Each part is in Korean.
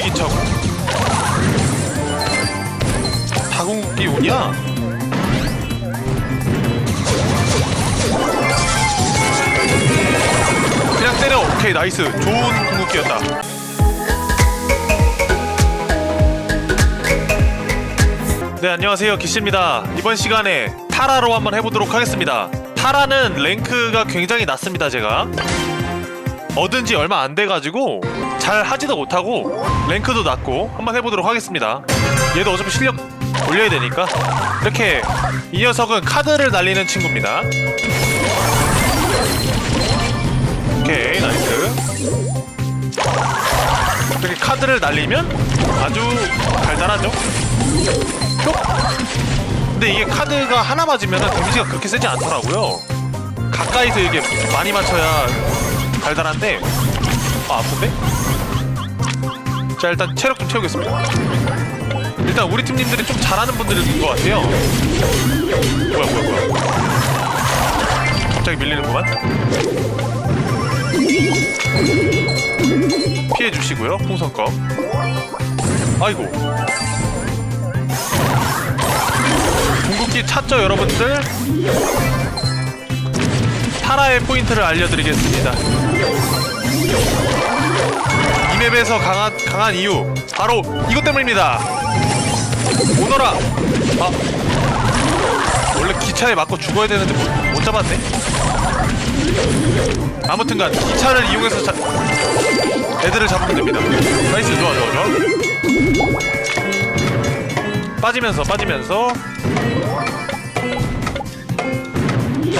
기 차고. 다궁극기 운이야? 그냥 때려. 오케이 나이스. 좋은 궁극기였다. 네 안녕하세요. 기씨입니다. 이번 시간에 타라로 한번 해보도록 하겠습니다. 타라는 랭크가 굉장히 낮습니다 제가. 얻은 지 얼마 안 돼가지고 잘 하지도 못하고 랭크도 낮고 한번 해보도록 하겠습니다. 얘도 어차피 실력 올려야 되니까. 이렇게 이 녀석은 카드를 날리는 친구입니다. 오케이 나이스. 이렇게 카드를 날리면 아주 달달하죠? 뿅! 근데 이게 카드가 하나 맞으면 데미지가 그렇게 세지 않더라고요. 가까이서 이게 많이 맞춰야 달달한데 아 아픈데? 자 일단 체력 좀 채우겠습니다. 일단 우리 팀님들이 좀 잘하는 분들인 것 같아요. 뭐야 뭐야 뭐야. 갑자기 밀리는구만. 피해 주시고요 풍선껌. 아이고. 궁극기 찾죠 여러분들? 타라의 포인트를 알려드리겠습니다 이 맵에서 강한, 강한 이유 바로 이것 때문입니다. 오너라. 아. 원래 기차에 맞고 죽어야 되는데 못, 못 잡았네. 아무튼간 기차를 이용해서 자, 애들을 잡으면 됩니다. 나이스 좋아 좋아 좋아. 빠지면서 빠지면서.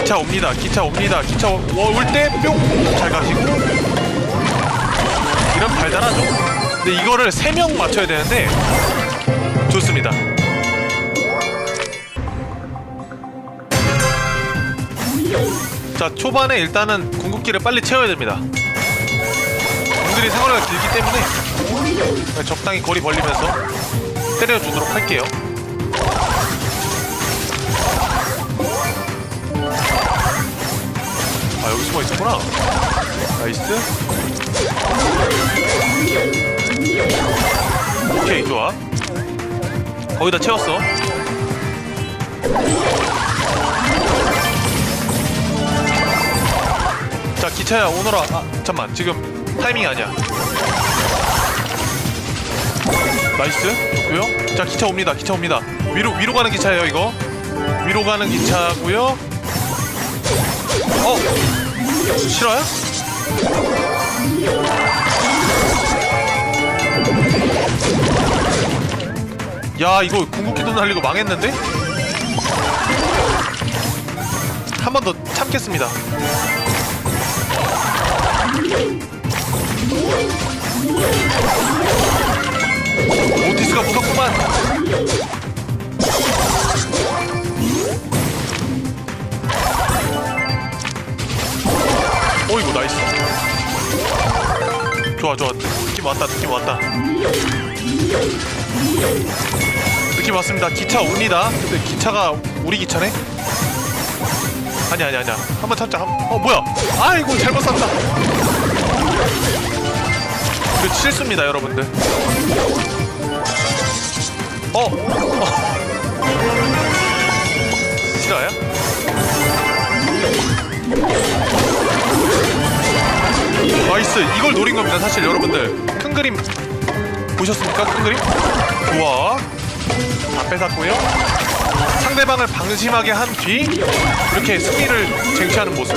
기차 옵니다 기차 옵니다 기차 올때 뿅! 잘 가시고 달달하죠? 근데 이거를 3명 맞춰야 되는데 좋습니다. 자 초반에 일단은 궁극기를 빨리 채워야 됩니다. 궁들이 생활가 길기 때문에 적당히 거리 벌리면서 때려주도록 할게요. 아 여기 숨어 있었구나. 나이스 오케이 좋아. 거의 다 채웠어. 자 기차야 오너라. 아 잠만 지금 타이밍이 아니야. 나이스. 좋고요. 자 기차 옵니다 기차 옵니다. 위로 위로 가는 기차예요 이거. 위로 가는 기차고요. 어 싫어요? 야 이거 궁극기도 날리고 망했는데? 한 번 더 참겠습니다 오티스가 무섭구만 좋아 좋아. 느낌 왔다 느낌 왔다. 느낌 왔습니다. 기차 옵니다. 근데 기차가 우리 기차네? 아니 아니 아니야. 한번 참자. 한... 어 뭐야? 아이고 잘못 샀다. 그 실수입니다 여러분들. 어, 어. 싫어요? 나이스 이걸 노린 겁니다 사실 여러분들. 큰 그림 보셨습니까? 큰 그림? 좋아. 다 뺏었고요. 상대방을 방심하게 한 뒤 이렇게 승리를 쟁취하는 모습.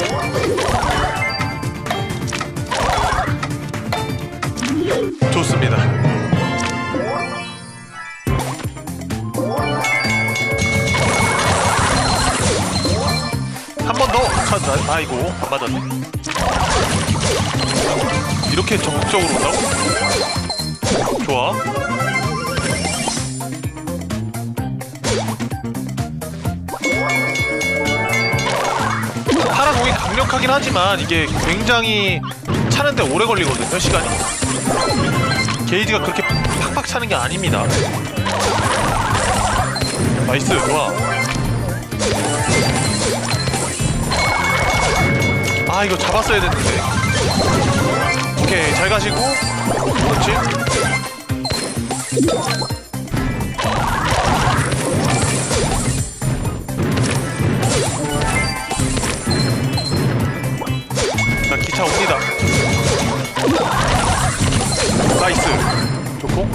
좋습니다. 한 번 더! 차, 아이고 안 맞았네 이렇게 적극적으로 온다고? 좋아. 파라공이 강력하긴 하지만 이게 굉장히 차는데 오래 걸리거든요 시간이. 게이지가 그렇게 팍팍 차는 게 아닙니다. 나이스 좋아. 아 이거 잡았어야 됐는데 오케이 잘 가시고. 그렇지? 자 기차 옵니다. 나이스. 좋고.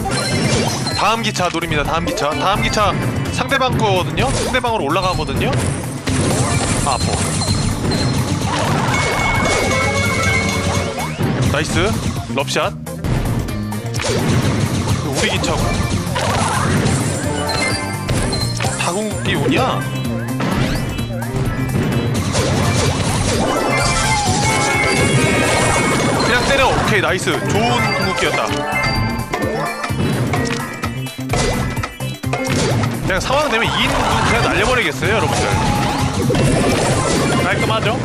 다음 기차 노립니다 다음 기차. 다음 기차 상대방 거거든요? 상대방으로 올라가거든요? 아 아파. 나이스. 럽샷. 우리 기차고. 다궁극기 오냐? 그냥 때려. 오케이 나이스. 좋은 궁극기였다. 그냥 상황 되면 2인 그냥 날려버리겠어요 여러분들. 깔끔하죠?